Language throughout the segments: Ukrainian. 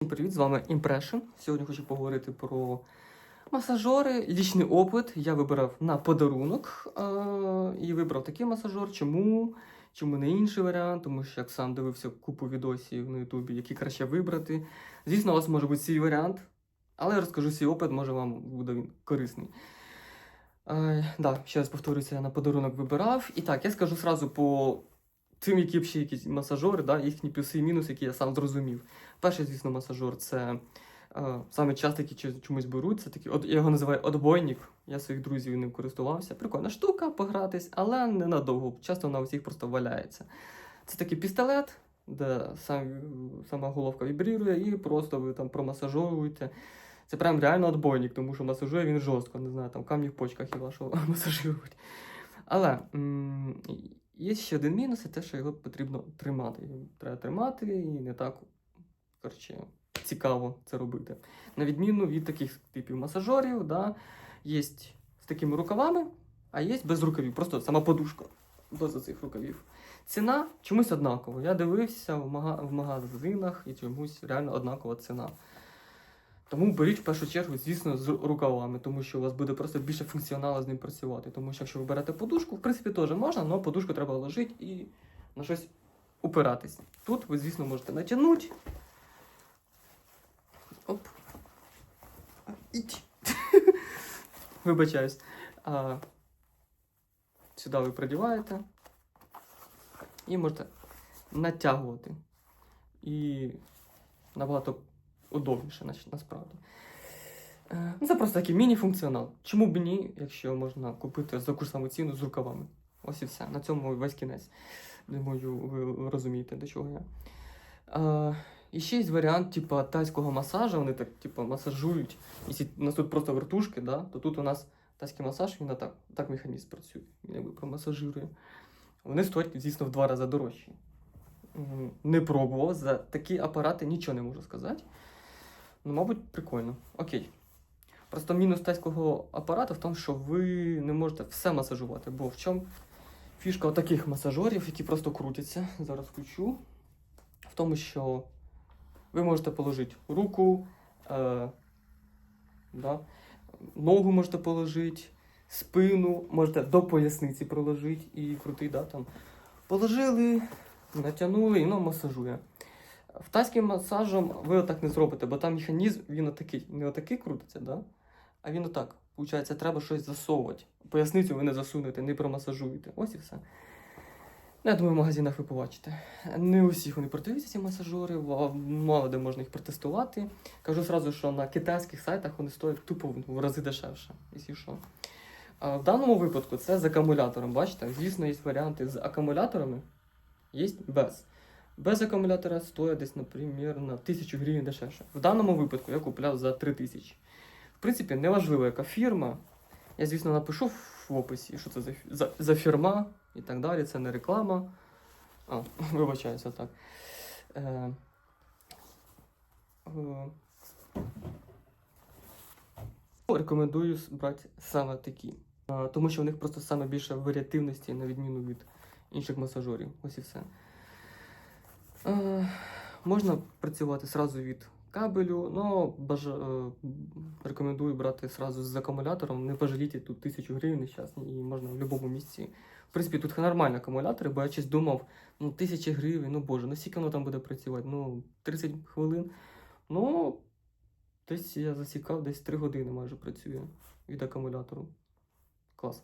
Всім Привіт, з вами Impression. Сьогодні хочу поговорити про масажори, лічний опит. Я вибирав на подарунок е- і вибрав такий масажор. Чому? Чому не інший варіант? Тому що як сам дивився купу відосів на Ютубі, які краще вибрати. Звісно, у вас може бути свій варіант, але я розкажу свій опит, може вам буде він корисний. Е, да, ще раз повторюся, я на подарунок вибирав. І так, я скажу сразу по тим, які ще якісь масажори, да, їхні плюси і мінуси, які я сам зрозумів. Перший, звісно, масажор це е, саме часто, які чомусь беруть. Це такий, от, я його називаю отбойник. Я своїх друзів ним користувався. Прикольна штука, погратись, але ненадовго. Часто вона у всіх просто валяється. Це такий пістолет, де сам, сама головка вібрірує, і просто ви там промасажовуєте. Це прям реально отбойник, тому що масажує він жорстко, не знаю, там камні в почках і вашого масажують. Але м, є ще один мінус, це те, що його потрібно тримати. Треба тримати і не так коротше, цікаво це робити. На відміну від таких типів масажорів, да, є з такими рукавами, а є без рукавів. Просто сама подушка без цих рукавів. Ціна чомусь однакова. Я дивився в, мага- в магазинах і чомусь реально однакова ціна. Тому беріть в першу чергу, звісно, з рукавами, тому що у вас буде просто більше функціоналу з ним працювати. Тому що якщо ви берете подушку, в принципі, теж можна, але подушку треба ложити і на щось упиратись. Тут ви, звісно, можете натягнути. Оп. Іть. Вибачаюсь. Сюди ви придіваєте і можете натягувати. І набагато удобніше, насправді. Е, це просто такий міні-функціонал. Чому б ні, якщо можна купити за таку саму ціну з рукавами? Ось і все. На цьому весь кінець. Думаю, ви розумієте, до чого я. Е, і ще є варіант, типу, тайського масажу. Вони так, типу, масажують. Якщо у нас тут просто вертушки, да, то тут у нас тайський масаж, він так, так механізм працює. Він якби промасажирує. Вони стоять, звісно, в два рази дорожчі. Не пробував. За такі апарати нічого не можу сказати. Ну, мабуть, прикольно. Окей. Просто мінус тайського апарату в тому, що ви не можете все масажувати. Бо в чому фішка таких масажерів, які просто крутяться. Зараз включу. В тому, що ви можете положити руку, е, да, ногу можете положити, спину, можете до поясниці проложити і крутий, да, там. Положили, натягнули і воно масажує. В тайським масажем ви отак не зробите, бо там механізм, він отакий, не отакий крутиться, да? а він отак. Получається, треба щось засовувати. Поясницю ви не засунете, не промасажуєте. Ось і все. Я думаю, в магазинах ви побачите. Не у всіх вони продаються, ці масажори, мало де можна їх протестувати. Кажу зразу, що на китайських сайтах вони стоять тупо в рази дешевше, якщо що. В даному випадку це з акумулятором. Бачите, звісно, є варіанти з акумуляторами, є без. Без акумулятора стоїть десь, наприклад, на 1000 гривень дешевше. В даному випадку я купляв за 3000. В принципі, неважливо, яка фірма. Я, звісно, напишу в описі, що це за, за, за фірма і так далі. Це не реклама. А, вибачаюся так. Е, е, рекомендую брати саме такі. Е, Тому що в них просто саме більше варіативності, на відміну від інших масажорів. Ось і все. Е, можна працювати сразу від кабелю, але бажа... е, рекомендую брати сразу з акумулятором. Не пожалійте тут тисячу гривень і можна в будь-якому місці. В принципі, тут нормальні акумулятори, бо я щось думав, ну тисяча гривень, ну боже, ну скільки воно там буде працювати? Ну, 30 хвилин. Ну, десь я засікав, десь 3 години майже працює від акумулятору. Клас.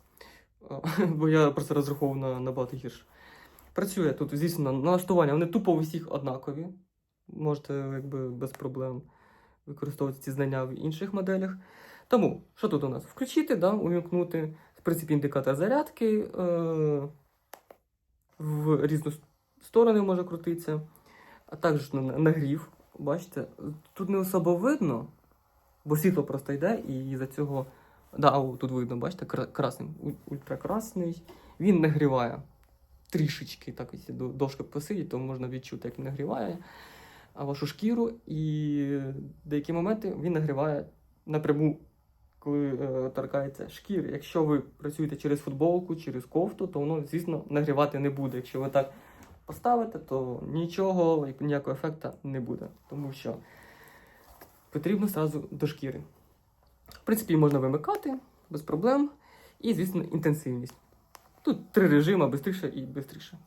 Е, Бо я просто розраховував на набагато гірше. Працює тут, звісно, налаштування. Вони тупо у всіх однакові. Можете якби без проблем використовувати ці знання в інших моделях. Тому, що тут у нас? Включити, да, увімкнути. В принципі, індикатор зарядки е- в різні с- сторони може крутитися. А також на- нагрів. Бачите, тут не особо видно, бо світло просто йде, і за цього. Да, тут видно, бачите, кра- красний, ультракрасний. Він нагріває трішечки, так ось до- довше посидіть, то можна відчути, як він нагріває вашу шкіру, і деякі моменти він нагріває напряму, коли е, торкається шкіри. Якщо ви працюєте через футболку, через кофту, то воно, звісно, нагрівати не буде. Якщо ви так поставите, то нічого, ніякого ефекту не буде. Тому що потрібно одразу до шкіри. В принципі, можна вимикати без проблем. І, звісно, інтенсивність. Тут три режими, швидше і швидше.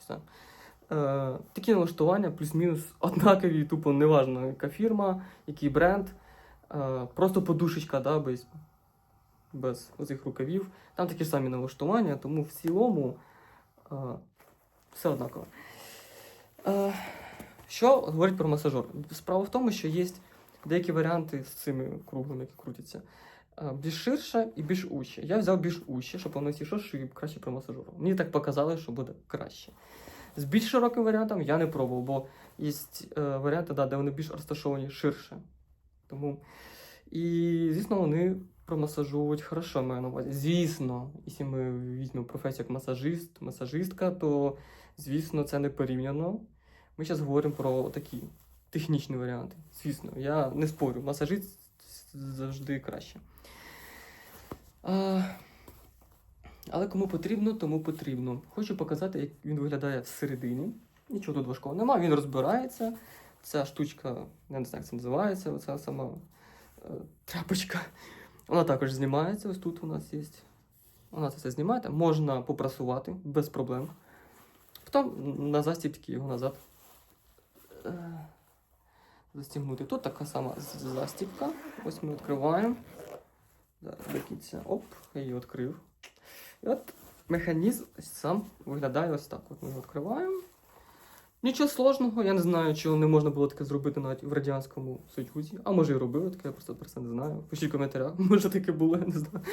Е, такі налаштування, плюс-мінус однакові, тупо неважно, яка фірма, який бренд. Е, просто подушечка, да, без, без оцих рукавів. Там такі ж самі налаштування, тому в цілому е, все однаково. Е, що говорить про масажер? Справа в тому, що є деякі варіанти з цими круглими, які крутяться. Більш ширше і більш ужче. Я взяв більш ужче, щоб воно що і краще про масажеру. Мені так показали, що буде краще. З більш широким варіантом я не пробував, бо є е, варіанти, да, де вони більш розташовані ширше. Тому. І, звісно, вони промасажують хорошо, маю на увазі. Звісно, якщо ми візьмемо професію як масажист, масажистка, то, звісно, це не порівняно. Ми зараз говоримо про такі технічні варіанти. Звісно, я не спорю, масажист завжди краще. А, але кому потрібно, тому потрібно. Хочу показати, як він виглядає всередині. Нічого тут важкого немає, він розбирається. Ця штучка, я не знаю, як це називається, оця сама е, тряпочка. Вона також знімається. Ось тут у нас є. Вона це все знімаєте. Можна попрасувати без проблем. Потім на застібки його назад застігнути. Тут така сама застібка. Ось ми відкриваємо. До кінця. Оп, я її відкрив. І от механізм сам виглядає ось так. От ми його відкриваємо. Нічого сложного, я не знаю, чого не можна було таке зробити навіть в Радянському Союзі. А може і робили таке, я просто про це не знаю. Пишіть в коментарях, може таке було, я не знаю.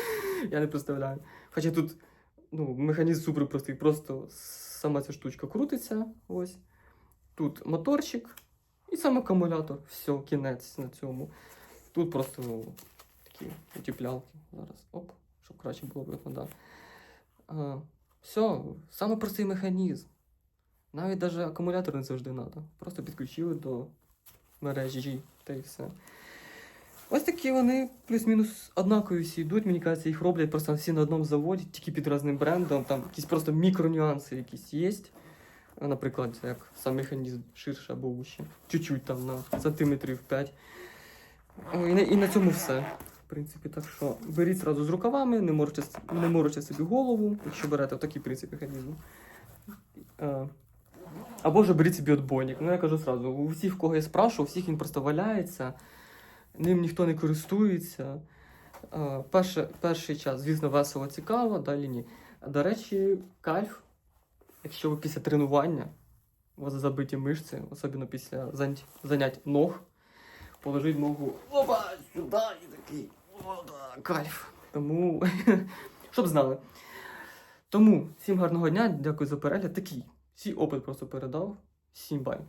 Я не представляю. Хоча тут ну, механізм супер простий, просто сама ця штучка крутиться. Ось. Тут моторчик і сам акумулятор. Все, кінець на цьому. Тут просто ну, такі утеплялки. Зараз. Оп, щоб краще було да. А, все, саме простий механізм. Навіть навіть акумулятор не завжди треба. Просто підключили до мережі та і все. Ось такі вони плюс-мінус однакові всі йдуть. Мені кажеться, їх роблять просто всі на одному заводі, тільки під різним брендом. Там якісь просто мікронюанси якісь є. Наприклад, як сам механізм ширше або вище. Чуть-чуть там на сантиметрів 5. І на, і на цьому все. В принципі, так що беріть зразу з рукавами, не морочте, не морочте собі голову, якщо берете в такий принцип механізму. Або ж беріть собі отбойник. Ну я кажу сразу, у всіх, кого я спрашивав, у всіх він просто валяється, ним ніхто не користується. Перше, перший час, звісно, весело цікаво, далі ні. До речі, кайф, якщо ви після тренування, у вас забиті мишці, особливо після занять, ног, положить ногу опа, сюди і такий о, кайф. Тому, щоб знали. Тому всім гарного дня, дякую за перегляд. Такий. Всі опит просто передав. Всім бай.